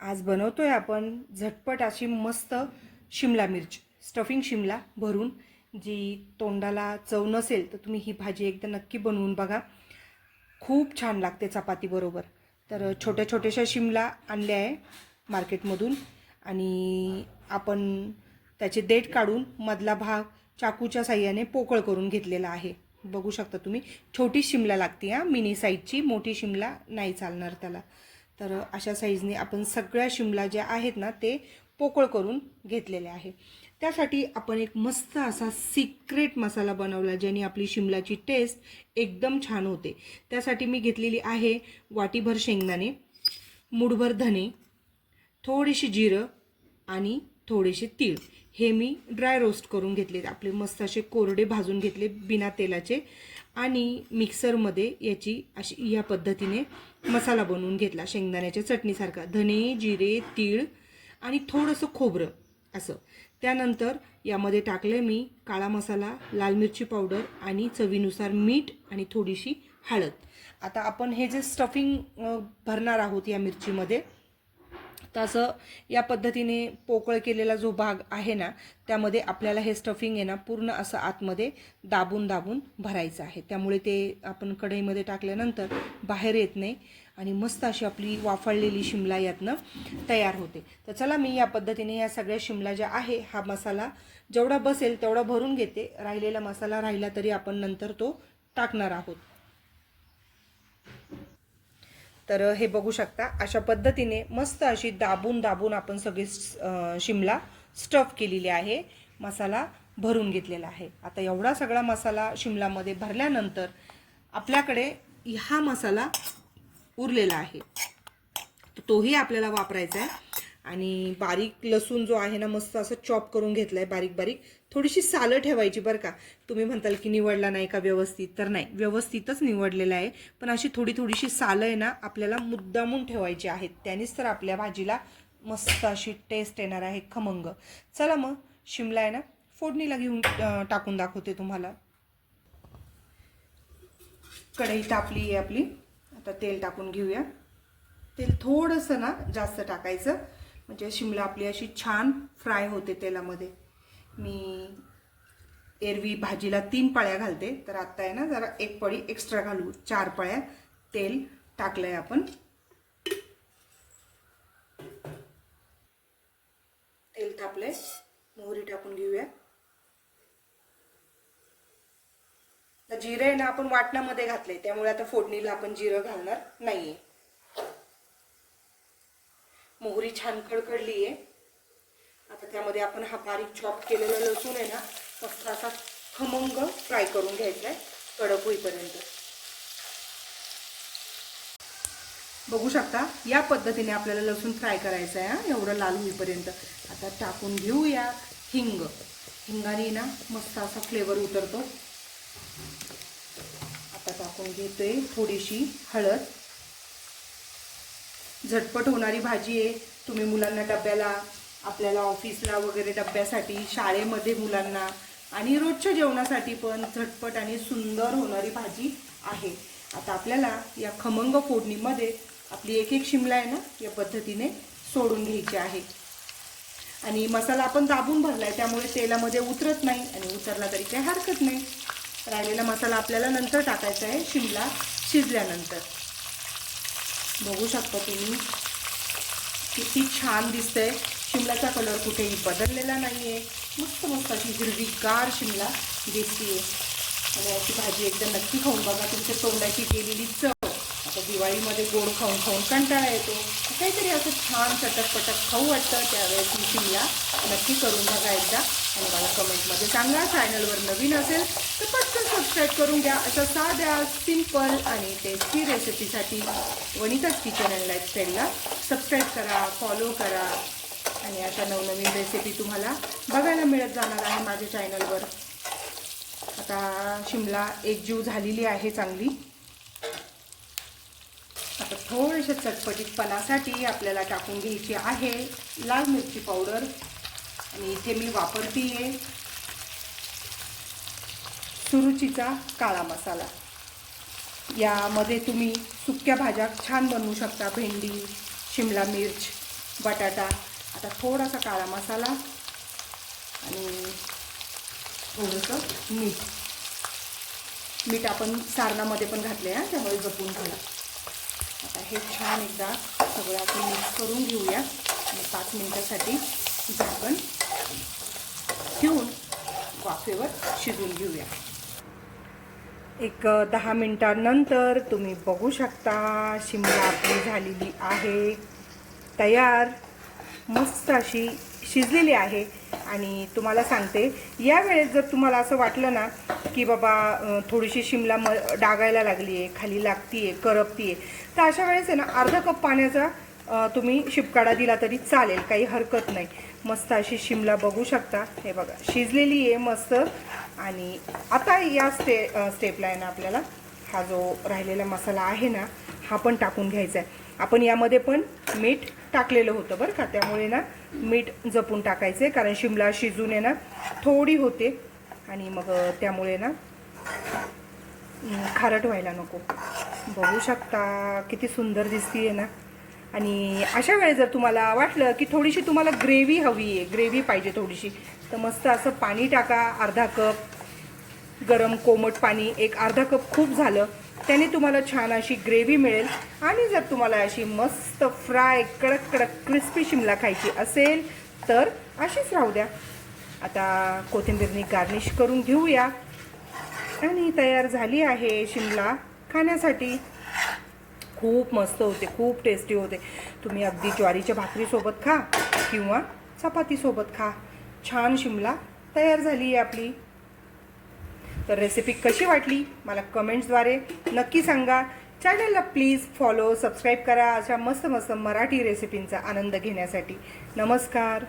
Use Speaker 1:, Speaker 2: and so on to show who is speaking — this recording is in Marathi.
Speaker 1: आज बनवतो आहे आपण झटपट अशी मस्त शिमला मिर्च. स्टफिंग शिमला भरून जी तोंडाला चव नसेल तर तुम्ही ही भाजी एकदा नक्की बनवून बघा. खूप छान लागते चपातीबरोबर तर छोट्या छोट्याशा शिमला आणल्या आहे मार्केटमधून आणि आपण त्याचे देठ काढून मधला भाग चाकूच्या साह्याने पोकळ करून घेतलेला आहे. बघू शकता तुम्ही छोटी शिमला लागते हां मिनी साईजची मोठी शिमला नाही चालणार त्याला. तर अशा साईजने आपण सगळ्या शिमला ज्या आहेत ना ते पोकळ करून घेतलेले आहे त्यासाठी आपण एक मस्त असा सिक्रेट मसाला बनवला ज्याने आपली शिमलाची टेस्ट एकदम छान होते. त्यासाठी मी घेतलेली आहे वाटीभर शेंगदाणे मुठभर धने थोडीशी जिरं आणि थोडेसे तीळ. हे मी ड्राय रोस्ट करून घेतले आपले मस्त असे कोरडे भाजून घेतले बिना तेलाचे. आणि मिक्सरमध्ये याची अशी या पद्धतीने मसाला बनवून घेतला. शेंगदाण्याच्या चटणीसारखा. धने जिरे तीळ आणि थोडंसं खोबरं असं. त्यानंतर यामध्ये टाकले मी काळा मसाला लाल मिरची पावडर आणि चवीनुसार मीठ आणि थोडीशी हळद. आता आपण हे जे स्टफिंग भरणार आहोत या मिरचीमध्ये तर असं या पद्धतीने पोकळ केलेला जो भाग आहे ना त्यामध्ये आपल्याला हे स्टफिंग आहे ना पूर्ण असं आतमध्ये दाबून दाबून भरायचं आहे. त्यामुळे ते आपण कढईमध्ये टाकल्यानंतर बाहेर येत नाही आणि मस्त अशी आपली वाफळलेली शिमला यातनं तयार होते. तर चला मी या पद्धतीने या सगळ्या शिमला ज्या आहे हा मसाला जेवढा बसेल तेवढा भरून घेते. राहिलेला मसाला राहिला तरी आपण नंतर तो टाकणार आहोत. तर हे बघू शकता अशा पद्धतीने मस्त अशी दाबून दाबून आपण सगळी शिमला स्टफ केलेली आहे मसाला भरून घेतलेला आहे. आता एवढा सगळा मसाला शिमलामध्ये भरल्यानंतर आपल्याकडे हा मसाला उरलेला आहे. तोही आपल्याला वापरायचा आहे. आणि बारीक लसूण जो आहे ना मस्त असं चॉप करून घेतला आहे बारीक बारीक. थोडीशी सालं ठेवायची बरं का. तुम्ही म्हणताल की निवडला नाही का व्यवस्थित? तर नाही व्यवस्थितच निवडलेलं आहे. पण अशी थोडी थोडीशी सालं आहे ना आपल्याला मुद्दामून ठेवायची आहेत. त्यानेच तर आपल्या भाजीला मस्त अशी टेस्ट येणार आहे खमंग. चला मग शिमला आहे ना फोडणीला घेऊन टाकून दाखवते तुम्हाला. कढई तापली आहे आपली. आता तेल टाकून घेऊया. तेल थोडंसं ना जास्त टाकायचं. म्हणजे शिमला आपली अशी छान फ्राय होते तेलामध्ये. मी एरवी भाजीला तीन पळ्या घालते. तर आत्ता आहे ना जरा एक पळी एक्स्ट्रा घालू. चार पळ्या तेल टाकलं आहे आपण. तेल तापलंय. मोहरी टाकून घेऊया. तर जिरे आहे ना आपण वाटणामध्ये घातले त्यामुळे आता फोडणीला आपण जिरं घालणार नाहीये. मोहरी छान कडकडली आहे. आता त्यामध्ये आपण हा बारीक चॉप केलेला लसूण आहे ना मस्त असा खमंग फ्राय करून घ्यायचा आहे कडक होईपर्यंत. बघू शकता या पद्धतीने आपल्याला लसूण फ्राय करायचं आहे एवढं लाल होईपर्यंत. आता टाकून घेऊया हिंग. हिंगाने ना मस्त असा फ्लेवर उतरतो. आता टाकून घेतोय थोडीशी हळद. झटपट होणारी भाजी आहे. तुम्ही मुलांना डब्याला आपल्याला ऑफिसला वगैरे डब्यासाठी शाळेमध्ये मुलांना आणि रोजच्या जेवणासाठी पण झटपट आणि सुंदर होणारी भाजी आहे. आता आपल्याला या खमंग फोडणीमध्ये आपली एक एक शिमला आहे ना या पद्धतीने सोडून घ्यायची आहे. आणि मसाला आपण दाबून आहे त्यामुळे तेलामध्ये उतरत नाही आणि उतरला तरी काही हरकत नाही. राहिलेला मसाला आपल्याला नंतर टाकायचा आहे शिमला शिजल्यानंतर. बघू शकता तुम्ही. किती छान दिसतंय. शिमलाचा कलर कुठेही बदललेला नाहीये. मस्त मस्त अशी हिरवीगार शिमला दिसतीये. आणि याची भाजी एकदा नक्की खाऊन बघा तुमच्या तोंडाची गेलेली चव. दिवाळीमध्ये गोड खाऊन खाऊन कंटाळा येतो. काहीतरी असं छान चटकपटक खाऊ वाटतं त्यावेळेस मी शिमला. नक्की करून बघा एकदा आणि मला कमेंटमध्ये सांगा. चॅनलवर नवीन असेल तर पटकन सबस्क्राईब करून घ्या. अशा साध्या सिंपल आणि टेस्टी रेसिपीसाठी वनिताच किचन अँड लाईफस्टाईलला सबस्क्राईब करा फॉलो करा. आणि अशा नवनवीन रेसिपी तुम्हाला बघायला मिळत जाणार आहे माझ्या चॅनलवर. आता शिमला एकजीव झालेली आहे चांगली. आता चटपटीतपणासाठी आपल्याला टाकून घ्यायची आहे. लाल मिरची पावडर. आणि इथे मी वापरते आहे सुरुचीचा काळा मसाला. यामध्ये तुम्ही सुक्या भाज्या छान बनवू शकता. भेंडी शिमला मिर्च बटाटा. आता थोडासा काळा मसाला. आणि थोडंसं मीठ. मीठ आपण सारणामध्ये पण घातले आहे त्यामुळे जपून घाला हे छान एकदा सगळं आपण मिक्स करून घेऊया. पाच मिनिटासाठी झाकण ठेवून वाफेवर शिजून घेऊया. एक दहा मिनिटांनंतर तुम्ही बघू शकता शिमला आपली झालेली आहे. तयार मस्त अशी शिजलेली आहे. आणि तुम्हाला सांगते या वेळेस जर तुम्हाला असं वाटलं ना की बाबा थोडीशी शिमला म डागायला लागली आहे खाली लागती आहे करपती आहे तर अशा वेळेस आहे ना अर्धा कप पाण्याचा तुम्ही शिपकाडा दिला तरी चालेल काही हरकत नाही. मस्त अशी शिमला बघू शकता. हे बघा शिजलेली आहे मस्त. आणि आता या स्टे स्टेपला आहे ना आपल्याला हा जो राहिलेला मसाला आहे ना हा पण टाकून घ्यायचा आहे आपण यामध्ये पण मीठ टाकलेलं होतं बरं का. त्यामुळे ना मीठ जपून टाकायचं आहे कारण शिमला शिजून आहे ना थोडी होते. आणि मग त्यामुळे ना खारट व्हायला नको. बघू शकता किती सुंदर दिसतीये ना. आणि अशा वेळेस जर तुम्हाला वाटलं की थोडीशी तुम्हाला ग्रेव्ही हवी आहे ग्रेव्ही पाहिजे थोडीशी तर मस्त असं पाणी टाका अर्धा कप. गरम कोमट पाणी एक अर्धा कप खूप झालं. त्याने तुम्हाला छान अशी ग्रेव्ही मिळेल. आणि जर तुम्हाला अशी मस्त फ्राय कडक कडक क्रिस्पी शिमला खायची असेल तर अशीच राहू द्या. आता कोथिंबीरनी गार्निश करून घेऊया. आणि तयार झाली आहे शिमला खाण्यासाठी. खूप मस्त होते खूप टेस्टी होते. तुम्ही अगदी ज्वारीच्या भाकरीसोबत खा किंवा चपातीसोबत खा. छान शिमला तयार झाली आहे आपली. तर रेसिपी कशी वाटली? मला कमेंट्सद्वारे नक्की सांगा. चॅनलला प्लीज फॉलो सबस्क्राईब करा अशा मस्त मस्त मराठी रेसिपींचा आनंद घेण्यासाठी. नमस्कार.